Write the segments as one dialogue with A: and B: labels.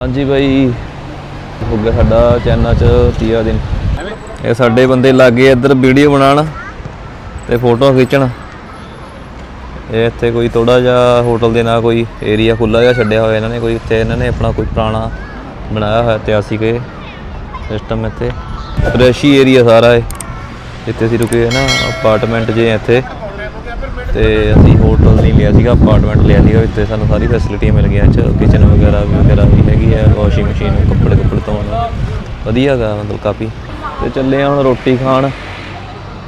A: ਹਾਂਜੀ ਬਾਈ, ਹੋ ਗਿਆ ਸਾਡਾ ਚੈਨਾ ਚ ਤੀਆ ਦਿਨ। ਇਹ ਸਾਡੇ ਬੰਦੇ ਲੱਗੇ ਇੱਧਰ ਵੀਡੀਓ ਬਣਾਉਣ ਤੇ ਫੋਟੋ ਖਿੱਚਣ। ਇਹ ਇੱਥੇ ਕੋਈ ਥੋੜਾ ਜਿਹਾ ਹੋਟਲ ਦੇ ਨਾਲ ਕੋਈ ਏਰੀਆ ਖੁੱਲਾ ਜਿਹਾ ਛੱਡਿਆ ਹੋਇਆ ਇਹਨਾਂ ਨੇ, ਕੋਈ ਇੱਥੇ ਇਹਨਾਂ ਨੇ ਆਪਣਾ ਕੋਈ ਪੁਰਾਣਾ ਬਣਾਇਆ ਹੋਇਆ ਇਤਿਹਾਸਿਕ ਸਿਸਟਮ ਇੱਥੇ। ਰੈਸ਼ੀ ਏਰੀਆ ਸਾਰਾ ਇਹ। ਜਿੱਥੇ ਅਸੀਂ ਰੁਕੇ ਨਾ ਅਪਾਰਟਮੈਂਟ ਜੇ ਇੱਥੇ। ਤੇ ਅਸੀਂ ਹੋਟਲ ਨਹੀਂ ਲਿਆ ਸੀਗਾ ਅਪਾਰਟਮੈਂਟ ਲਿਆ ਸੀਗਾ, ਇੱਥੇ ਸਾਨੂੰ ਸਾਰੀ ਫੈਸਿਲਿਟੀ ਮਿਲ ਗਈਆਂ, ਚ ਕਿਚਨ ਵਗੈਰਾ ਵੀ ਵਗੈਰਾ ਵੀ ਹੈਗੀ ਹੈ ਵਾਸ਼ਿੰਗ ਮਸ਼ੀਨ ਕੱਪੜੇ ਕੱਪੜੇ ਧੋਣ ਨੂੰ। ਵਧੀਆ ਗਾ ਮਤਲਬ ਕਾਫੀ। ਤੇ ਚੱਲੇ ਆ ਹੁਣ ਰੋਟੀ ਖਾਣ,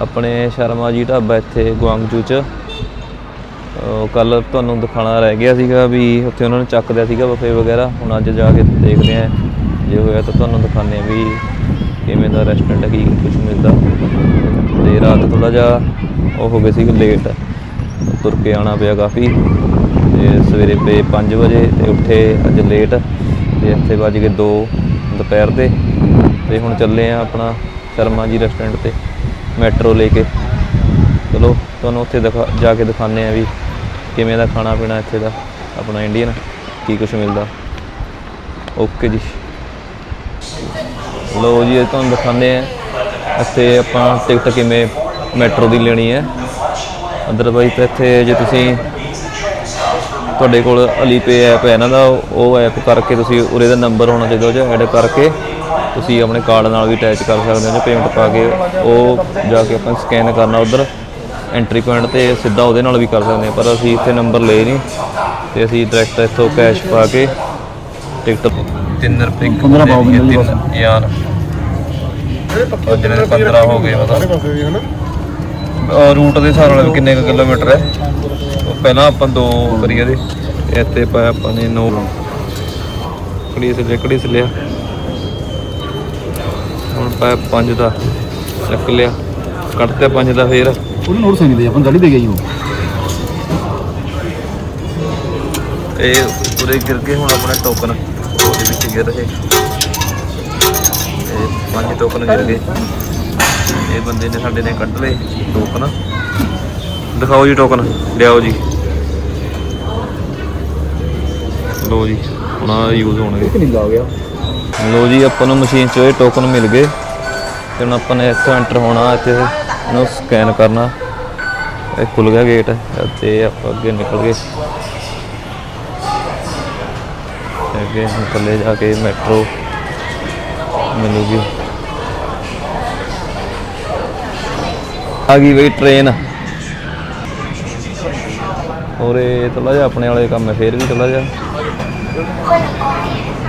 A: ਆਪਣੇ ਸ਼ਰਮਾ ਜੀ ਢਾਬਾ ਇੱਥੇ ਗੁਆਂਗਜੂ ਚ। ਕੱਲ ਤੁਹਾਨੂੰ ਦਿਖਾਣਾ ਰਹਿ ਗਿਆ ਸੀਗਾ ਵੀ ਉੱਥੇ ਉਹਨਾਂ ਨੇ ਚੱਕ ਦਿਆ ਸੀਗਾ ਬਫੇ ਵਗੈਰਾ, ਹੁਣ ਅੱਜ ਜਾ ਕੇ ਦੇਖਦੇ ਆ ਜੇ ਹੋਇਆ ਤਾਂ ਤੁਹਾਨੂੰ ਦਿਖਾਉਂਦੇ ਆ ਵੀ ਕਿਵੇਂ ਦਾ ਰੈਸਟੋਰੈਂਟ ਹੈ, ਕੀ ਕੁਝ ਮਿਲਦਾ। ਤੇ ਰਾਤ ਥੋੜਾ ਜਿਹਾ ਉਹ ਹੋ ਗਏ ਸੀ ਲੇਟ। ਤੁਰ ਕੇ ਆਣਾ ਪਿਆ ਕਾਫੀ ਤੇ ਸਵੇਰੇ ਪਏ 5 ਵਜੇ ਤੇ ਉੱਠੇ ਅੱਜ ਲੇਟ ਤੇ ਇੱਥੇ ਵੱਜ ਗਏ 2 ਦੁਪਹਿਰ ਦੇ ਤੇ ਹੁਣ ਚੱਲੇ ਆ ਆਪਣਾ ਸ਼ਰਮਾ ਜੀ ਰੈਸਟੋਰੈਂਟ ਤੇ ਮੈਟਰੋ ਲੈ ਕੇ। ਚਲੋ, ਤੁਹਾਨੂੰ ਉੱਥੇ ਦਿਖਾ, ਜਾ ਕੇ ਦਿਖਾਉਂਦੇ ਆ ਵੀ ਕਿਵੇਂ ਦਾ ਖਾਣਾ ਪੀਣਾ ਇੱਥੇ ਦਾ ਆਪਣਾ ਇੰਡੀਅਨ ਕੀ ਕੁਝ ਮਿਲਦਾ। ਓਕੇ ਜੀ। ਲੋ ਜੀ ਤੁਹਾਨੂੰ ਦਿਖਾਉਂਦੇ ਆ ਇੱਥੇ ਆਪਾਂ ਟਿਕਟ ਕਿਵੇਂ ਮੈਟਰੋ ਦੀ ਲੈਣੀ ਹੈ। ਅਦਰਵਾਈਜ਼ ਤਾਂ ਇੱਥੇ ਜੇ ਤੁਸੀਂ ਤੁਹਾਡੇ ਕੋਲ ਅਲੀਪੇ ਐਪ ਹੈ ਇਹਨਾਂ ਦਾ ਉਹ ਐਪ ਕਰਕੇ ਤੁਸੀਂ ਉਰੇ ਦਾ ਨੰਬਰ ਹੋਣਾ ਚਾਹੀਦਾ ਉਹ ਐਡ ਕਰਕੇ ਤੁਸੀਂ ਆਪਣੇ ਕਾਰਡ ਨਾਲ ਵੀ ਅਟੈਚ ਕਰ ਸਕਦੇ ਹੋ ਜੇ ਪੇਮੈਂਟ ਪਾ ਕੇ ਉਹ ਜਾ ਕੇ ਆਪਾਂ ਸਕੈਨ ਕਰਨਾ ਉਧਰ ਐਂਟਰੀ ਪੁਆਇੰਟ ਤੇ ਸਿੱਧਾ ਉਹਦੇ ਨਾਲ ਵੀ ਕਰ ਸਕਦੇ ਹਾਂ ਪਰ ਅਸੀਂ ਇੱਥੇ ਨੰਬਰ ਲਏ ਨਹੀਂ ਤੇ ਅਸੀਂ ਡਾਇਰੈਕਟ ਇੱਥੋਂ ਕੈਸ਼ ਪਾ ਕੇ ਟਿਕਟ 3 ਰੁਪਏ 15 ਪਾਓ ਯਾਰ ਉਹ ਜਿਹੜੇ 15 ਹੋ ਗਏ ਮਤਲਬ। ਰੂਟ ਦੇ ਹਿਸਾਬ ਨਾਲ ਵੀ ਕਿੰਨੇ ਕੁ ਕਿਲੋਮੀਟਰ ਹੈ? ਉਹ ਪਹਿਲਾਂ ਆਪਾਂ ਦੋ ਕਰੀਏ ਦੇ ਤੇ ਇੱਥੇ ਪਾਇਆ ਆਪਾਂ ਨੇ 9 ਕੜੀ ਸੇ ਕੜੀ ਸੇ ਲਿਆ ਹੁਣ ਪਾਇਆ 5 ਦਾ ਚੱਕ ਲਿਆ। ਕੱਟਤੇ 5 ਦਾ ਫੇਰ।
B: ਉਹਨੂੰ ਨੋਟ ਸਿੰਘ ਦੇ ਆਪਾਂ ਗਾੜੀ ਦੇ ਗਈ ਉਹ।
A: ਇਹ ਪੂਰੇ ਗਿਰ ਗਏ ਹੁਣ ਆਪਣੇ ਟੋਕਨ ਉਹਦੇ ਵਿੱਚ ਗਿਰ ਰਹੇ। ਇਹ ਪੰਜ ਟੋਕਨ ਗਿਰ ਗਏ। ਇਹ ਬੰਦੇ ਨੇ ਸਾਡੇ ਨੇ ਕੱਢ ਲਏ ਟੋਕਨ ਦਿਖਾਓ ਜੀ ਟੋਕਨ ਲਿਆਓ ਜੀ। ਲੋ ਜੀ ਹੁਣ ਆ ਯੂਜ਼ ਹੋਣਗੇ
B: ਕਿੰਨੀ ਲਾ ਗਿਆ?
A: ਲੋ ਜੀ ਆਪਾਂ ਨੂੰ ਮਸ਼ੀਨ 'ਚ ਇਹ ਟੋਕਨ ਮਿਲ ਗਏ। ਤੇ ਹੁਣ ਆਪਾਂ ਨੇ ਇੱਥੋਂ ਐਂਟਰ ਹੋਣਾ ਇੱਥੇ ਇਹਨੂੰ ਸਕੈਨ ਕਰਨਾ। ਇਹ ਖੁੱਲ ਗਿਆ ਗੇਟ ਤੇ ਆਪਾਂ ਅੱਗੇ ਨਿਕਲ ਗਏ। ਅੱਗੇ ਥੱਲੇ ਜਾ ਕੇ ਮੈਟਰੋ ਮਿਲੂਗੀ। ਆ ਗਈ ਬਈ ਟ੍ਰੇਨ ਔਰ ਇਹ ਥੋੜਾ ਜਿਹਾ ਆਪਣੇ ਵਾਲੇ ਕੰਮ ਹੈ, ਫੇਰ ਵੀ ਥੋੜਾ ਜਿਹਾ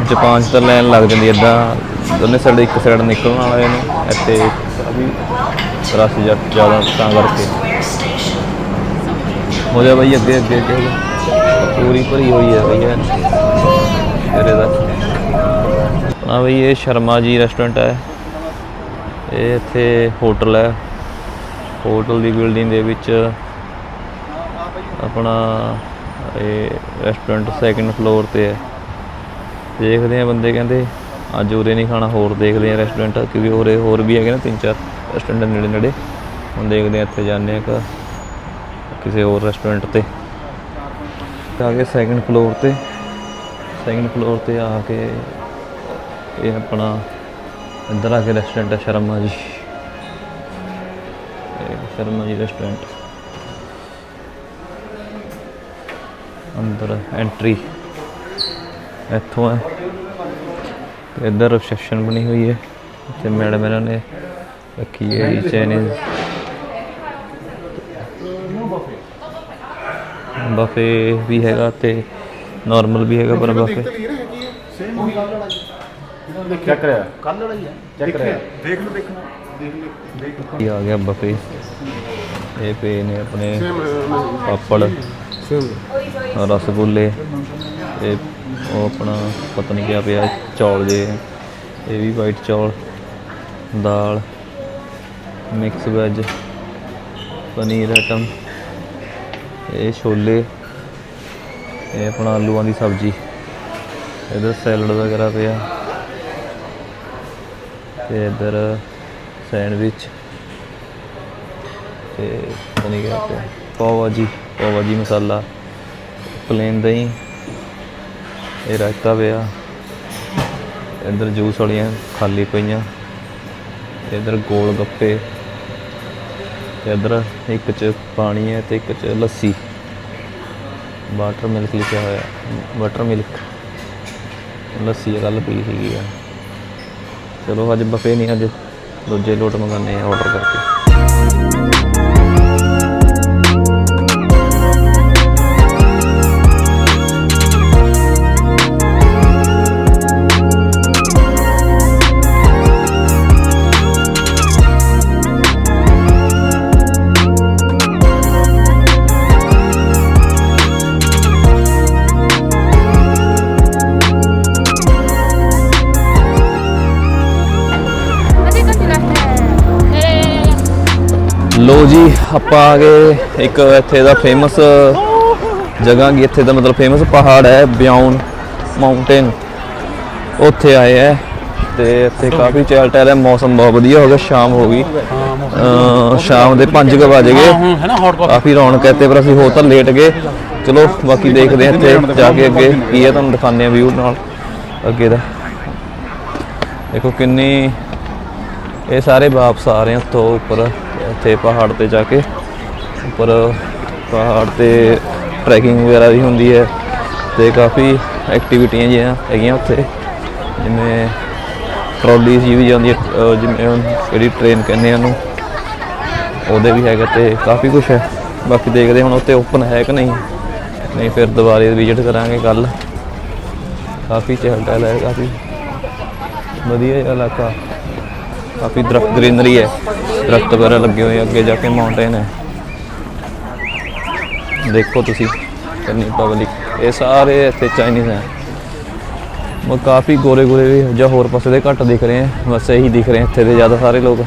A: ਜਾਪਾਨ 'ਚ ਤਾਂ ਲਾਈਨ ਲੱਗ ਜਾਂਦੀ ਇਦਾਂ ਦੋਨੇ ਸਾਈਡ ਇੱਕ ਸਾਈਡ ਨਿਕਲਣ ਵਾਲੇ ਨੇ, ਇੱਥੇ ਅਭੀ ਰਸ ਜ਼ਿਆਦਾ ਤਾਂ ਕਰਕੇ। ਹੋ ਜਾ ਬਈ ਅੱਗੇ ਅੱਗੇ ਅੱਗੇ ਪੂਰੀ ਭਰੀ ਹੋਈ ਹੈ ਬਈ ਹੈ ਤੇਰੇ ਦਾ ਆ ਬਈ, ਇਹ ਸ਼ਰਮਾ ਜੀ ਰੈਸਟੋਰੈਂਟ ਹੈ। ਇਹ ਇੱਥੇ ਹੋਟਲ ਹੈ। ਹੋਟਲ ਦੀ ਬਿਲਡਿੰਗ ਦੇ ਵਿੱਚ ਆਪਣਾ ਇਹ ਰੈਸਟੋਰੈਂਟ ਸੈਕੰਡ ਫਲੋਰ ਤੇ ਹੈ। ਦੇਖਦੇ ਆ ਬੰਦੇ ਕਹਿੰਦੇ, ਅੱਜ ਉਰੇ ਨਹੀਂ ਖਾਣਾ, ਹੋਰ ਦੇਖਦੇ ਆ ਰੈਸਟੋਰੈਂਟ ਕਿਉਂਕਿ ਉਰੇ ਹੋਰ ਵੀ ਹੈਗੇ ਨਾ ਤਿੰਨ ਚਾਰ ਰੈਸਟੋਰੈਂਟ ਨੇੜੇ ਨੇੜੇ। ਹੁਣ ਦੇਖਦੇ ਆ ਇੱਥੇ ਜਾਂਦੇ ਆ ਕਿ ਕਿਸੇ ਹੋਰ ਰੈਸਟੋਰੈਂਟ ਤੇ। ਤਾਂ ਆ ਗਏ ਸੈਕੰਡ ਫਲੋਰ ਤੇ ਸੈਕੰਡ ਫਲੋਰ ਤੇ ਆ ਕੇ ਇਹ ਆਪਣਾ ਇੱਧਰ ਆ ਕੇ ਰੈਸਟੋਰੈਂਟ ਹੈ ਸ਼ਰਮਾ ਜੀ। ਸ਼ਰਮਾ ਜੀ ਰੈਸਟੋਰੈਂਟ ਅੰਦਰ ਐਂਟਰੀ ਇੱਥੋਂ ਹੈ। ਤੇ ਇੱਧਰ ਰਿਸੈਪਸ਼ਨ ਬਣੀ ਹੋਈ ਹੈ। ਤੇ ਮੈਡਮ ਇਹਨਾਂ ਨੇ ਰੱਖੀ ਹੈ ਜੀ ਚਾਈਨੀਜ਼ ਬਫੇ ਵੀ ਹੈਗਾ ਤੇ ਨਾਰਮਲ ਵੀ ਹੈਗਾ ਪਰ ਬਫੇ
B: ਚੈੱਕ ਕਰਿਆ। ਕੱਲ ਵਾਲਾ ਹੀ ਚੈੱਕ ਕਰਿਆ
A: ਇਹ ਆ ਗਿਆ ਬਫੇ ਇਹ ਪਏ ਨੇ ਆਪਣੇ ਪਾਪੜ, ਰਸਗੁੱਲੇ। ਤੇ ਉਹ ਆਪਣਾ ਪਤਾ ਨਹੀਂ ਕਿਆ ਪਿਆ, ਚੌਲ ਜੇ। ਇਹ ਵੀ ਵਾਈਟ ਚੌਲ, ਦਾਲ ਮਿਕਸ ਵੈਜ ਪਨੀਰ ਆਈਟਮ ਇਹ ਛੋਲੇ, ਇਹ ਆਪਣਾ ਆਲੂਆਂ ਦੀ ਸਬਜ਼ੀ। ਇਧਰ ਸੈਲਡ ਵਗੈਰਾ ਪਿਆ। ਤੇ ਇਧਰ ਸੈਂਡਵਿਚ ਤੇ ਪਤਾ ਨਹੀਂ ਪਾਓ ਭਾਜੀ ਪਾਓ ਭਾਜੀ ਮਸਾਲਾ ਪਲੇਨ ਦਹੀਂ, ਇਹ ਰਾਇਤਾ ਪਿਆ। ਇੱਧਰ ਜੂਸ ਵਾਲੀਆਂ ਖਾਲੀ ਪਈਆਂ। ਇੱਧਰ ਗੋਲ ਗੱਪੇ। ਇੱਧਰ ਇੱਕ ਚ ਪਾਣੀ ਹੈ ਤੇ ਇੱਕ ਚ ਲੱਸੀ। ਵਾਟਰ ਮਿਲਕ ਲਿਖਿਆ ਹੋਇਆ। ਵਾਟਰ ਮਿਲਕ ਲੱਸੀ ਕੱਲ ਪੀ ਸੀਗੀ ਆ ਚਲੋ ਅੱਜ ਬਫੇ ਨਹੀਂ ਅੱਜ। ਦੂਜੇ ਲੋਟ ਮੰਗਾਨੇ ਆ ਆਰਡਰ ਕਰਕੇ। ਲੋ ਜੀ, ਆਪਾਂ ਆ ਗਏ ਇੱਕ ਇੱਥੇ ਦਾ ਫੇਮਸ ਜਗ੍ਹਾ ਗੀ ਇੱਥੇ ਦਾ ਮਤਲਬ ਫੇਮਸ ਪਹਾੜ ਹੈ ਬਿਆਉਨ ਮਾਊਂਟੇਨ। ਉੱਥੇ ਆਏ ਹੈ ਤੇ ਇੱਥੇ ਕਾਫੀ ਚਹਿਲ ਟਹਿਲ ਹੈ, ਮੌਸਮ ਬਹੁਤ ਵਧੀਆ ਹੋ ਗਿਆ, ਸ਼ਾਮ ਹੋ ਗਈ। ਸ਼ਾਮ ਦੇ 5 ਕੁ ਵਜ ਗਏ। ਕਾਫੀ ਰੌਣਕ ਹੈ ਤੇ ਪਰ ਅਸੀਂ ਹੋ ਤਾਂ ਲੇਟ ਗਏ। ਚਲੋ, ਬਾਕੀ ਦੇਖਦੇ ਹਾਂ ਇੱਥੇ ਜਾ ਕੇ ਅੱਗੇ ਕੀ ਹੈ, ਤੁਹਾਨੂੰ ਦਿਖਾਉਂਦੇ ਆ ਵਿਊ ਨਾਲ ਅੱਗੇ ਦਾ। ਦੇਖੋ ਕਿੰਨੀ, ਇਹ ਸਾਰੇ ਵਾਪਸ ਆ ਰਹੇ ਆ ਉੱਥੋਂ ਉੱਪਰ। ਉੱਥੇ ਪਹਾੜ ਤੇ ਜਾ ਕੇ। ਉੱਪਰ ਪਹਾੜ ਤੇ ਟਰੈਕਿੰਗ ਵਗੈਰਾ ਵੀ ਹੁੰਦੀ ਹੈ ਤੇ ਕਾਫੀ ਐਕਟੀਵਿਟੀਆਂ ਜਿਹੀਆਂ ਹੈਗੀਆਂ ਉੱਥੇ। ਜਿਵੇਂ ਟਰਾਲੀ ਜੀ ਵੀ ਜਾਂਦੀ ਹੈ ਜਿਵੇਂ ਉਹ ਜਿਹੜੀ ਟ੍ਰੇਨ ਕਹਿੰਦੇ ਆ ਉਹਨੂੰ। ਉਹਦੇ ਵੀ ਹੈਗਾ ਤੇ ਕਾਫੀ ਕੁਝ ਹੈ। ਬਾਕੀ ਦੇਖਦੇ ਹੁਣ ਉੱਤੇ ਓਪਨ ਹੈ ਕਿ ਨਹੀਂ। ਨਹੀਂ ਫਿਰ ਦੁਬਾਰੇ ਵਿਜ਼ਿਟ ਕਰਾਂਗੇ ਕੱਲ। ਕਾਫੀ ਚਹਿਲ ਪਹਿਲ ਹੈ, ਕਾਫੀ ਵਧੀਆ ਇਲਾਕਾ। ਕਾਫੀ ਦਰਖਤ ਗ੍ਰੀਨਰੀ ਹੈ। ਦਰਖਤ ਵਗੈਰਾ ਲੱਗੇ ਹੋਏ ਅੱਗੇ ਜਾ ਕੇ ਮਾਊਂਟੇਨ ਹੈ। ਦੇਖੋ ਤੁਸੀਂ, ਕਿੰਨੀ ਪਬਲਿਕ ਇਹ ਸਾਰੇ ਇੱਥੇ ਚਾਈਨੀਜ਼ ਹੈ। ਉਹ ਕਾਫੀ ਗੋਰੇ ਗੋਰੇ ਵੀ ਜਾਂ ਹੋਰ ਪਾਸੇ ਦੇ ਘੱਟ ਦਿਖ ਰਹੇ ਹੈ। ਬਸ ਇਹੀ ਦਿਖ ਰਹੇ ਇੱਥੇ ਦੇ ਜ਼ਿਆਦਾ ਸਾਰੇ ਲੋਕ।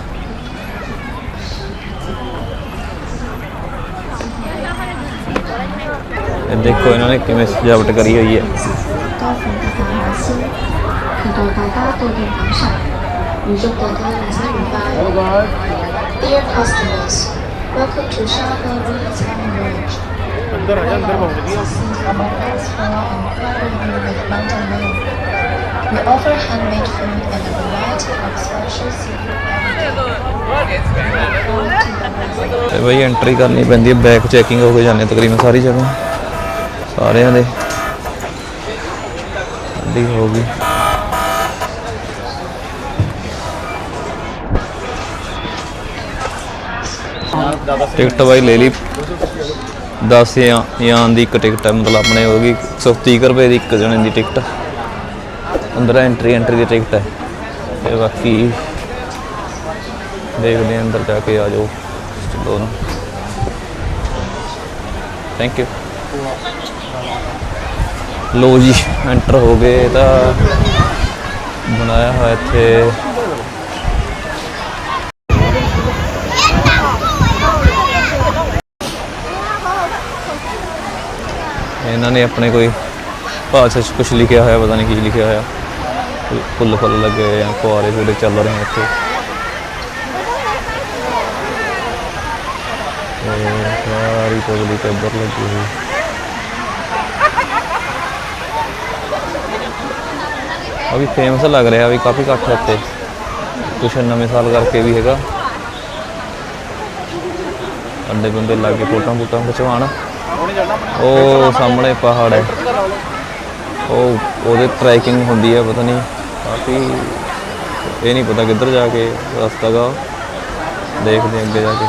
A: ਇਹ ਦੇਖੋ ਇਹਨਾਂ ਨੇ ਕਿਵੇਂ ਸਜਾਵਟ ਕਰੀ ਹੋਈ ਹੈ।
C: 무조건 하는 삶인가요? Dear customers, welcome to Shanghai Redesign Village.
B: अंदर आया अंदर बहुत बढ़िया
C: Thanks for inquiring with Mountain Lane. We offer handmade food and a variety of special seafood every day.
A: ਤੇ ਬਈ ਐਂਟਰੀ ਕਰਨੀ ਪੈਂਦੀ ਹੈ ਬੈਕ ਚੈਕਿੰਗ ਹੋ ਕੇ ਜਾਂਦੇ ਤਕਰੀਬਨ ਸਾਰੀ ਜਗ੍ਹਾ ਸਾਰਿਆਂ ਦੇ ਦੀ ਹੋ ਗਈ ਟਿਕਟ ਬਾਈ ਲੈ ਲਈ। 10 ਜਾਂ ਦੀ ਇੱਕ ਟਿਕਟ ਹੈ, ਮਤਲਬ ਆਪਣੇ ਹੋ ਗਈ 130 ਕੁ ਰੁਪਏ ਦੀ ਇੱਕ ਜਣੇ ਦੀ ਟਿਕਟ। ਅੰਦਰ ਐਂਟਰੀ ਐਂਟਰੀ ਦੀ ਟਿਕਟ ਹੈ। ਤੇ ਬਾਕੀ ਦੇਖਦੇ ਅੰਦਰ ਜਾ ਕੇ ਆ ਜਾਓ। ਚਲੋ ਨਾ ਥੈਂਕ ਯੂ ਲੋ ਜੀ ਐਂਟਰ ਹੋ ਗਏ ਇਹ ਤਾਂ ਬਣਾਇਆ ਹੋਇਆ ਇੱਥੇ। ਇਹਨਾਂ ਨੇ ਆਪਣੇ ਕੋਈ ਭਾਸ਼ਾ 'ਚ ਕੁਝ ਲਿਖਿਆ ਹੋਇਆ, ਪਤਾ ਨਹੀਂ ਕੀ ਲਿਖਿਆ ਹੋਇਆ। ਫੁੱਲ- ਫੁੱਲ ਲੱਗੇ ਹੋਏ ਫੁਆਰੇ ਫੁੱਲੇ ਚੱਲ ਰਹੇ ਇੱਥੇ। ਸਾਰੀ ਪਬਲਿਕ ਇੱਧਰ ਲੱਗੀ ਹੋਈ। ਅਭੀ ਫੇਮਸ ਲੱਗ ਰਿਹਾ ਵੀ ਕਾਫੀ ਇਕੱਠ ਹੈ ਕੁਛ ਨਵੇਂ ਸਾਲ ਕਰਕੇ ਵੀ ਹੈਗਾ। ਅੰਡੇ ਬੰਦੇ ਲਾ ਫੋਟੋਆਂ ਫੋਟੋਆਂ ਖਿਚਵਾਉਣ। ਉਹ ਸਾਹਮਣੇ ਪਹਾੜ ਹੈ। ਉਹ ਉਹਦੇ ਟਰੈਕਿੰਗ ਹੁੰਦੀ ਹੈ, ਪਤਾ ਨਹੀਂ। ਕਾਫੀ ਇਹ ਨਹੀਂ ਪਤਾ ਕਿੱਧਰ ਜਾ ਕੇ ਰਸਤਾ ਗਾ। ਦੇਖਦੇ ਅੱਗੇ ਜਾ ਕੇ।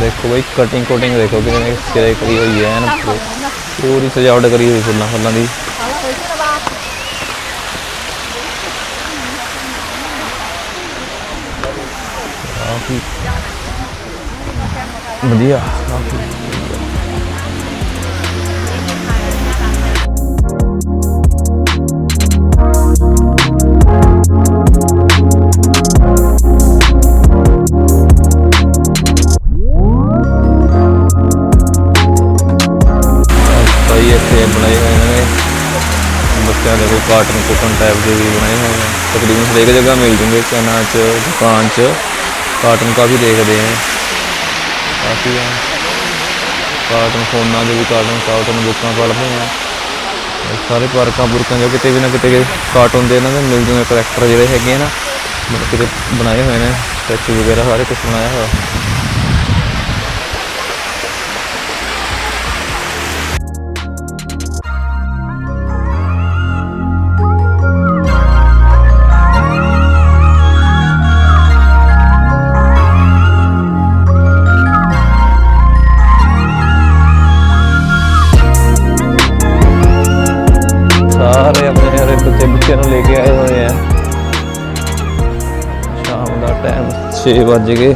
A: ਦੇਖੋ ਬਈ ਕਟਿੰਗ ਕੋਟਿੰਗ ਦੇਖੋ ਕਿਵੇਂ ਸਿਰੇ ਕਰੀ ਹੋਈ ਹੈ, ਐਨ ਪੂਰੀ ਸਜਾਵਟ ਕਰੀ ਹੋਈ ਫੁੱਲਾਂ ਫੁੱਲਾਂ ਦੀ ਕਾਫੀ ਵਧੀਆ। ਇੱਥੇ ਬਣਾਏ ਹੋਏ ਨੇ। ਬੱਚਿਆਂ ਦੇ ਕੋਈ ਕਾਰਟਨ ਕੁਟਨ ਟਾਈਪ ਦੇ ਵੀ ਬਣਾਏ ਹੋਏ ਨੇ। ਤਕਰੀਬਨ ਹਰੇਕ ਜਗ੍ਹਾ ਮਿਲ ਜੂਗੇ। ਚੈਨਲ 'ਚ, ਦੁਕਾਨ 'ਚ। ਕਾਰਟਨ ਕਾਫੀ ਦੇਖਦੇ ਆ। ਕਾਫੀ ਆ। ਕਾਰਟੂਨ ਫੋਨਾਂ ਦੇ ਵੀ ਕਾਰਟੂਨ ਕਾਰਟੂਨ ਬੁੱਕਾਂ ਪੜ੍ਹਦੇ ਆ। ਸਾਰੇ ਪਾਰਕਾਂ ਪੁਰਕਾਂ ਜਾਂ ਕਿਤੇ ਵੀ ਨਾ ਕਿਤੇ ਕਾਰਟੂਨ ਦੇ ਇਹਨਾਂ ਦੇ ਮਿਲ ਜੂਗੇ ਕਰੈਕਟਰ ਜਿਹੜੇ ਹੈਗੇ ਆ ਨਾ, ਮਤਲਬ ਕਿਤੇ ਬਣਾਏ ਹੋਏ ਨੇ, ਸਟੈਚੂ ਵਗੈਰਾ, ਸਾਰੇ ਕੁਝ ਬਣਾਇਆ ਹੋਇਆ। 6 ਵੱਜ ਗਏ।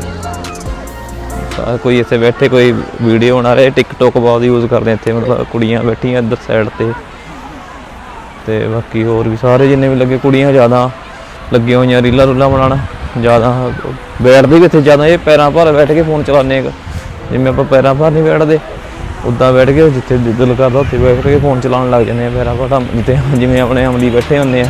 A: ਸਾਰੇ ਕੋਈ ਇੱਥੇ ਬੈਠੇ, ਕੋਈ ਵੀਡੀਓ ਬਣਾ ਰਹੇ ਟਿਕਟੋਕ ਬਹੁਤ ਯੂਜ਼ ਕਰਦੇ ਇੱਥੇ, ਮਤਲਬ ਕੁੜੀਆਂ ਬੈਠੀਆਂ ਇੱਧਰ ਸਾਈਡ ਤੇ। ਤੇ ਬਾਕੀ ਹੋਰ ਵੀ ਸਾਰੇ ਜਿੰਨੇ ਵੀ ਲੱਗੇ, ਕੁੜੀਆਂ ਜ਼ਿਆਦਾ ਲੱਗੀਆਂ ਹੋਈਆਂ, ਰੀਲਾਂ ਰੂਲਾਂ ਬਣਾਉਣ ਜ਼ਿਆਦਾ। ਬੈਠਦੇ ਵੀ ਇੱਥੇ ਜ਼ਿਆਦਾ, ਇਹ ਪੈਰਾਂ ਭਾਰ ਬੈਠ ਕੇ ਫੋਨ ਚਲਾਉਂਦੇ ਆ। ਜਿਵੇਂ ਆਪਾਂ ਪੈਰਾਂ ਭਾਰ ਨਹੀਂ ਬੈਠਦੇ, ਉੱਦਾਂ ਬੈਠ ਕੇ ਜਿੱਥੇ ਦਿਲ ਕਰਦਾ ਉੱਥੇ ਬੈਠ ਕੇ ਫੋਨ ਚਲਾਉਣ ਲੱਗ ਜਾਂਦੇ ਆ, ਪੈਰਾਂ ਭਾਰ। ਜਿੱਥੇ ਜਿਵੇਂ ਆਪਣੇ ਅਮਲੀ ਬੈਠੇ ਹੁੰਦੇ ਆ।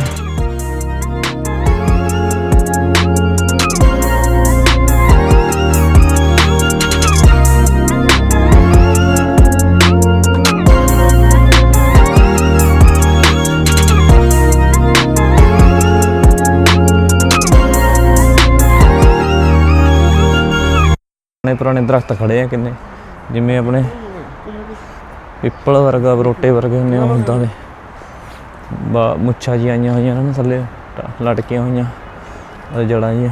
A: ਪੁਰਾਣੇ ਪੁਰਾਣੇ ਦਰਖਤ ਖੜੇ ਆ ਕਿੰਨੇ? ਜਿਵੇਂ ਆਪਣੇ ਪਿੱਪਲ ਵਰਗਾ ਬਰੋਟੇ ਵਰਗੇ ਆ ਹੁੰਦਾਂ ਦੇ ਬਾ ਮੁੱਛਾਂ ਜੀ ਆਈਆਂ ਹੋਈਆਂ ਨੇ ਥੱਲੇ ਲਟਕੀਆਂ ਹੋਈਆਂ ਉਹ ਜੜਾਂ ਜੀਆਂ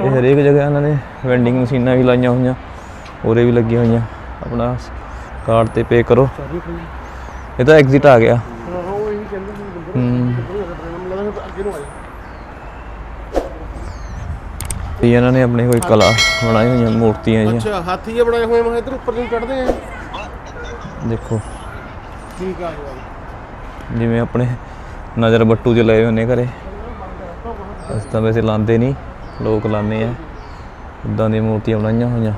A: ਇਹ ਹਰੇਕ ਜਗ੍ਹਾ ਇਹਨਾਂ ਨੇ ਵੈਂਡਿੰਗ ਮਸ਼ੀਨਾਂ ਵੀ ਲਾਈਆਂ ਹੋਈਆਂ ਉਰੇ ਵੀ ਲੱਗੀਆਂ ਹੋਈਆਂ ਆਪਣਾ ਕਾਰਡ ਤੇ ਪੇ ਕਰੋ। ਇਹ ਤਾਂ ਐਗਜ਼ਿਟ ਆ ਗਿਆ। ਹੂੰ
B: ਮੈਨੂੰ ਲੱਗਦਾ ਅੱਗੇ ਨੂੰ ਆਇਆ
A: ਤੇ ਇਹਨਾਂ ਨੇ ਆਪਣੀ ਕੋਈ ਕਲਾ ਬਣਾਈ ਹੋਈਆਂ ਮੂਰਤੀਆਂ ਜੀਆਂ
B: ਅੱਛਾ ਹਾਥੀ ਜੇ ਬਣਾਏ ਹੋਏ ਮੈਂ ਇੱਧਰ ਉੱਪਰ ਨੂੰ ਚੜਦੇ ਆ
A: ਦੇਖੋ।
B: ਠੀਕ ਆ ਜੀ।
A: ਜਿਵੇਂ ਆਪਣੇ ਨਜ਼ਰ ਬੱਟੂ ਚ ਲਏ ਹੁੰਦੇ ਘਰੇ। ਅਸੀਂ ਤਾਂ ਵੈਸੇ ਲਾਉਂਦੇ ਨਹੀਂ ਲੋਕ ਲਾਉਂਦੇ ਆ। ਉਦਾਂ ਦੀਆਂ ਮੂਰਤੀਆਂ ਬਣਾਈਆਂ ਹੋਈਆਂ।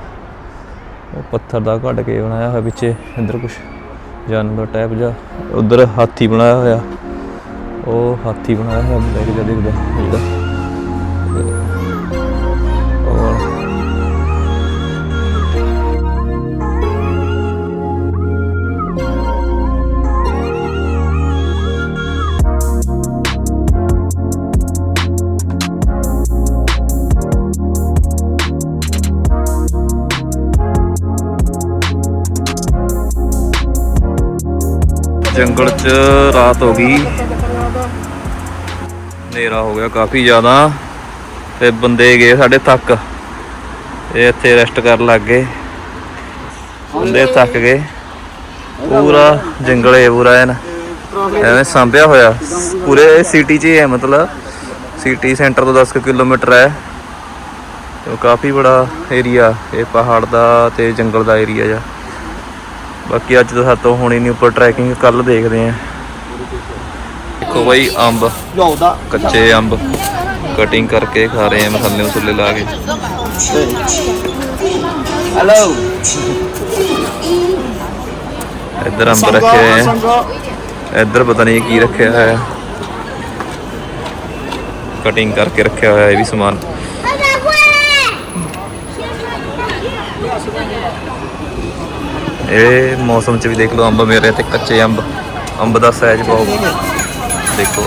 A: ਉਹ ਪੱਥਰ ਦਾ ਕੱਢ ਕੇ ਬਣਾਇਆ ਹੋਇਆ ਪਿੱਛੇ ਇੱਧਰ ਕੁਛ ਜਾਨਵਰ ਟਾਈਪ ਜਿਹਾ। ਉਧਰ ਹਾਥੀ ਬਣਾਇਆ ਹੋਇਆ। ਉਹ ਹਾਥੀ ਬਣਾਇਆ ਹੋਇਆ ਦੇਖ ਜਾ ਦਿਖਦਾ ਜਿਹੜਾ ਜੰਗਲ 'ਚ ਰਾਤ ਹੋ ਗਈ। ਹਨੇਰਾ ਹੋ ਗਿਆ ਕਾਫੀ ਜ਼ਿਆਦਾ। ਤੇ ਬੰਦੇ ਗਏ ਸਾਡੇ ਤੱਕ। ਇਹ ਇੱਥੇ ਰੈਸਟ ਕਰਨ ਲੱਗ ਗਏ। ਬੰਦੇ ਥੱਕ ਗਏ। ਪੂਰਾ ਜੰਗਲ ਹੈ, ਪੂਰਾ ਐਨ। ਐਵੇਂ ਸਾਂਭਿਆ ਹੋਇਆ। ਪੂਰੇ ਸਿਟੀ 'ਚ ਹੈ ਮਤਲਬ ਸਿਟੀ ਸੈਂਟਰ ਤੋਂ 10 ਕੁ ਕਿਲੋਮੀਟਰ ਹੈ। ਤੇ ਕਾਫੀ ਬੜਾ ਏਰੀਆ ਇਹ ਪਹਾੜ ਦਾ ਤੇ ਜੰਗਲ ਦਾ ਏਰੀਆ ਜਾ ਬਾਕੀ ਅੱਜ ਤਾਂ ਸਾਤੋਂ ਹੋਣੀ ਨਹੀਂ ਉੱਪਰ ਟਰੈਕਿੰਗ ਕੱਲ ਦੇਖਦੇ ਆਂ ਦੇਖੋ ਬਾਈ ਅੰਬ ਕੱਚੇ ਅੰਬ। ਕਟਿੰਗ ਕਰਕੇ ਖਾ ਰਹੇ ਆ ਮਸਾਲੇ ਮਸੂਲੇ ਲਾ ਕੇ।
B: ਹੈਲੋ
A: ਇੱਧਰ ਅੰਬ ਰੱਖੇ ਆ। ਇੱਧਰ ਪਤਾ ਨਹੀਂ ਕੀ ਰੱਖਿਆ ਹੋਇਆ। ਕਟਿੰਗ ਕਰਕੇ ਰੱਖਿਆ ਹੋਇਆ ਇਹ ਵੀ ਸਮਾਨ। ਇਹ ਮੌਸਮ 'ਚ ਵੀ ਦੇਖ ਲਓ ਅੰਬ ਮੇਰੇ ਤੇ ਕੱਚੇ ਅੰਬ ਅੰਬ ਦਾ ਸਾਈਜ਼ ਬਹੁਤ ਦੇਖੋ।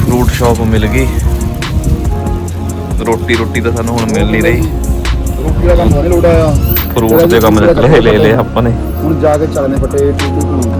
A: ਫਰੂਟ ਸ਼ਾਪ ਮਿਲ ਗਈ। ਰੋਟੀ ਰੋਟੀ ਤਾਂ ਸਾਨੂੰ ਹੁਣ ਮਿਲ ਨਹੀਂ ਰਹੀ।
B: ਰੋਟੀ ਦਾ ਕੰਮ ਹੋਣੇ ਲੋੜਾ ਆ
A: ਫਰੂਟ ਦੇ ਕੰਮ ਲੱਗ ਰਹੇ ਲੈ ਲੈ ਆਪਾਂ ਨੇ।
B: ਹੁਣ ਜਾ ਕੇ ਚੱਲਨੇ ਪਟੇ। To to